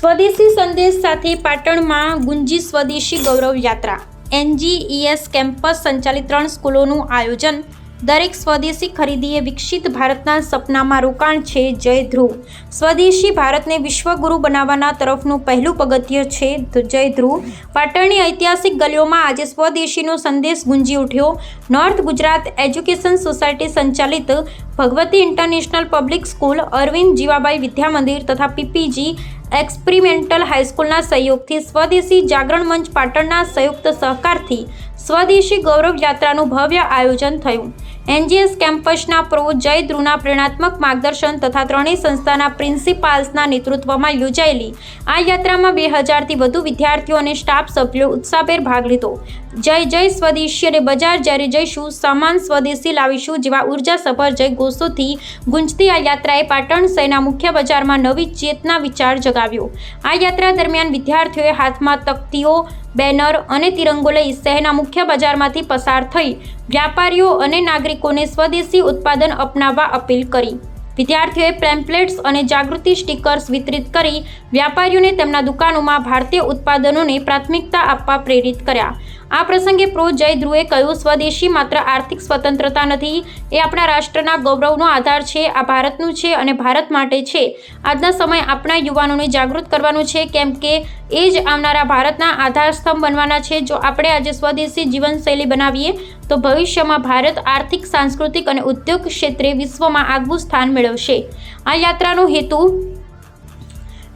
સ્વદેશી સંદેશ સાથે પાટણમાં ગુંજી સ્વદેશી ગૌરવ યાત્રા. એનજીઈએસ કેમ્પસ સંચાલિત ત્રણ સ્કૂલોનું આયોજન દરેક સ્વદેશી ખરીદીએ વિકસિત ભારતના સપનામાં રોકાણ છે જય ધ્રુવ. સ્વદેશી ભારતને વિશ્વગુરુ બનાવવાના તરફનું પહેલું પગથિય છે જય ધ્રુવ. પાટણની ઐતિહાસિક ગલીઓમાં આજે સ્વદેશીનો સંદેશ ગુંજી ઉઠ્યો. નોર્થ ગુજરાત એજ્યુકેશન સોસાયટી સંચાલિત Bhagwati international public school Arvind Jivabai Vidya Mandir તથા પીપીજી એક્સપેરિમેન્ટલ હાઈસ્કૂલના સહયોગથી સ્વદેશી જાગરણ મંચ પાટણના સંયુક્ત સહકારથી સ્વદેશી ગૌરવ યાત્રાનું ભવ્ય આયોજન થયું. એનજીએસ કેમ્પસના પ્રો જય ધ્રુવના પ્રેરણાત્મક માર્ગદર્શન તથા ત્રણેય સંસ્થાના પ્રિન્સિપાલ્સના નેતૃત્વમાં યોજાયેલી આ યાત્રામાં બે હજારથી વધુ વિદ્યાર્થીઓ અને સ્ટાફ સભ્યો ઉત્સાહભેર ભાગ લીધો. જય જય સ્વદેશી અને બજાર, જ્યારે જઈશું સામાન સ્વદેશી લાવીશું જેવા ઉર્જાસભર જય ઘોષોથી ગુંજતી આ યાત્રાએ પાટણ શહેરના મુખ્ય બજારમાં નવી ચેતના વિચાર જગાવ્યો. આ યાત્રા દરમિયાન વિદ્યાર્થીઓએ હાથમાં તકતીઓ, બેનર અને તિરંગો લઈ શહેરના મુખ્ય બજારમાંથી પસાર થઈ વ્યાપારીઓ અને નાગરિકોને સ્વદેશી ઉત્પાદન અપનાવવા અપીલ કરી. વિદ્યાર્થીઓએ પેમ્પલેટ્સ અને જાગૃતિ સ્ટીકર્સ વિતરિત કરી વ્યાપારીઓને તેમના દુકાનોમાં ભારતીય ઉત્પાદનોને પ્રાથમિકતા આપવા પ્રેરિત કર્યા. આ પ્રસંગે પ્રો. જય ધ્રુવે કહ્યું, સ્વદેશી માત્ર આર્થિક સ્વતંત્રતા નથી, એ આપણા રાષ્ટ્રના ગૌરવનો આધાર છે, આ ભારતનું છે અને ભારત માટે છે. આજના સમય આપણા યુવાનોને જાગૃત કરવાનું છે, કેમ કે એ જ આવનારા ભારતના આધારસ્તંભ બનવાના છે. જો આપણે આજે સ્વદેશી જીવનશૈલી બનાવીએ તો ભવિષ્યમાં ભારત આર્થિક, સાંસ્કૃતિક અને ઉદ્યોગ ક્ષેત્રે વિશ્વમાં આગવું સ્થાન મેળવશે. આ યાત્રાનો હેતુ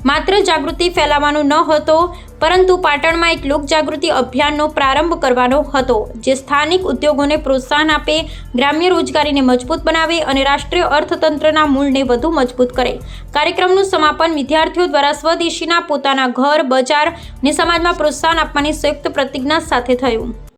માત્ર જાગૃતિ ફેલાવવાનો ન હતો, પરંતુ પાટણમાં એક લોકજાગૃતિ અભિયાનનો પ્રારંભ કરવાનો હતો, જે સ્થાનિક ઉદ્યોગોને પ્રોત્સાહન આપે, ગ્રામ્ય રોજગારીને મજબૂત બનાવે અને રાષ્ટ્રીય અર્થતંત્રના મૂળને વધુ મજબૂત કરે. કાર્યક્રમનું સમાપન વિદ્યાર્થીઓ દ્વારા સ્વદેશીના પોતાના ઘર, બજાર અને સમાજમાં પ્રોત્સાહન આપવાની સંયુક્ત પ્રતિજ્ઞા સાથે થયું.